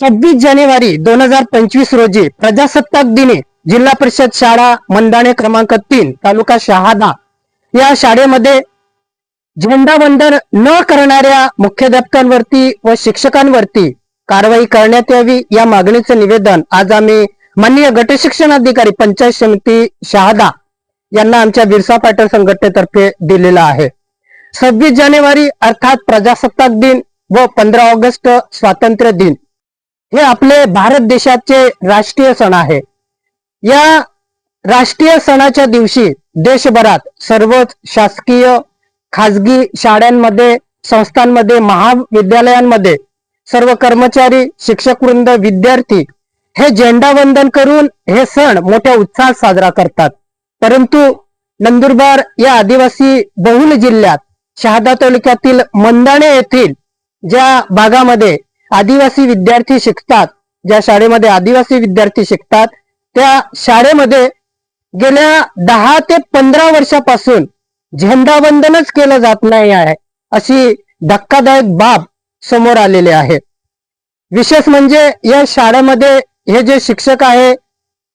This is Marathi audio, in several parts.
सव्वीस जानेवारी दोन हजार पंचवीस रोजी प्रजासत्ताक दिनी जिल्हा परिषद शाळा मंदाणे क्रमांक तीन तालुका शहादा या शाळेमध्ये झेंडावंदन न करणाऱ्या मुख्याध्यापकांवरती व शिक्षकांवरती कारवाई करण्यात यावी या मागणीचं निवेदन आज आम्ही माननीय गटशिक्षण अधिकारी पंचायत समिती शहादा यांना आमच्या बिरसा पाटील संघटनेतर्फे दिलेला आहे. सव्वीस जानेवारी अर्थात प्रजासत्ताक दिन व पंधरा ऑगस्ट स्वातंत्र्य दिन. हे आपले भारत देशाचे राष्ट्रीय सण आहे. या राष्ट्रीय सणाच्या दिवशी देशभरात सर्वच शासकीय खाजगी शाळांमध्ये संस्थांमध्ये महाविद्यालयांमध्ये सर्व कर्मचारी शिक्षक वृंद विद्यार्थी हे झेंडावंदन करून हे सण मोठ्या उत्साहात साजरा करतात. परंतु नंदुरबार या आदिवासी बहुल जिल्ह्यात शहादा तालुक्यातील मंदाणे येथील ज्या भागामध्ये आदिवासी विद्यार्थी शिकतात ज्या शाळेमध्ये आदिवासी विद्यार्थी शिकतात त्या शाळेमध्ये गेल्या दहा ते पंधरा वर्षापासून झेंडावंदनच केलं जात नाही आहे अशी धक्कादायक बाब समोर आलेली आहे. विशेष म्हणजे या शाळेमध्ये हे जे शिक्षक आहे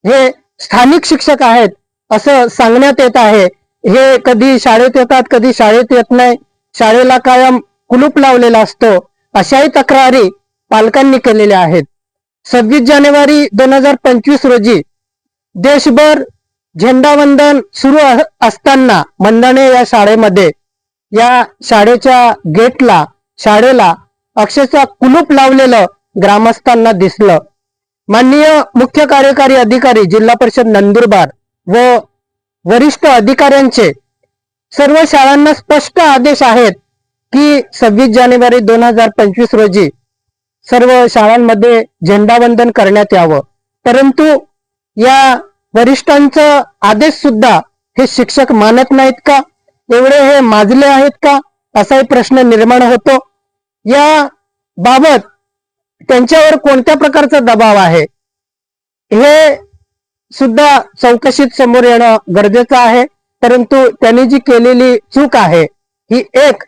हे स्थानिक शिक्षक आहेत असं सांगण्यात येत आहे. हे कधी शाळेत येतात कधी शाळेत येत नाही शाळेला कायम कुलूप लावलेला असतो. अशाही तक्रारी पालकांनी केलेल्या आहेत. सव्वीस जानेवारी दोन हजार पंचवीस रोजी देशभर झेंडावंदन सुरू असताना मंदाणे या शाळेमध्ये या शाळेच्या गेटला शाळेला अक्षरशः कुलूप लावलेलं ग्रामस्थांना दिसलं. माननीय मुख्य कार्यकारी अधिकारी जिल्हा परिषद नंदुरबार व वरिष्ठ अधिकाऱ्यांचे सर्व शाळांना स्पष्ट आदेश आहेत की सव्वीस जानेवारी दोन हजार पंचवीस रोजी सर्व शाळांमध्ये झेंडावंदन करण्यात यावं. परंतु या वरिष्ठांचं आदेश सुद्धा हे शिक्षक मानत नाहीत का? एवढे हे माजले आहेत का? असाही प्रश्न निर्माण होतो. या बाबत त्यांच्यावर कोणत्या प्रकारचा दबाव आहे? हे सुद्धा चौकशीत समोर येणं गरजेचं आहे. परंतु त्यांनी जी केलेली चूक आहे ही एक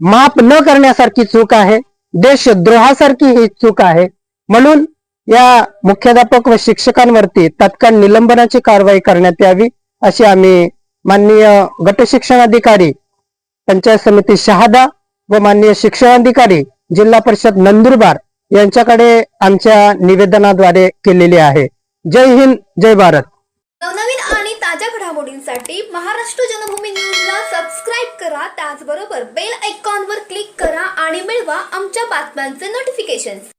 माप न करण्यासारखी चूक आहे. देशद्रोहासारखी ही चूक आहे. म्हणून या मुख्याध्यापक व शिक्षकांवरती तत्काळ निलंबनाची कारवाई करण्यात यावी अशी आम्ही माननीय गट शिक्षणाधिकारी पंचायत समिती शहादा व माननीय शिक्षणाधिकारी जिल्हा परिषद नंदुरबार यांच्याकडे आमच्या निवेदनाद्वारे केलेली आहे. जय हिंद जय भारत. नवनवीन आणि ताज्या घडामोडींसाठी महाराष्ट्र जनभूमी न्यूजला सबस्क्राईब करा त्याचबरोबर बेल आयकॉनवर आणि मिळवा आमच्या बातम्यांचे नोटिफिकेशन्स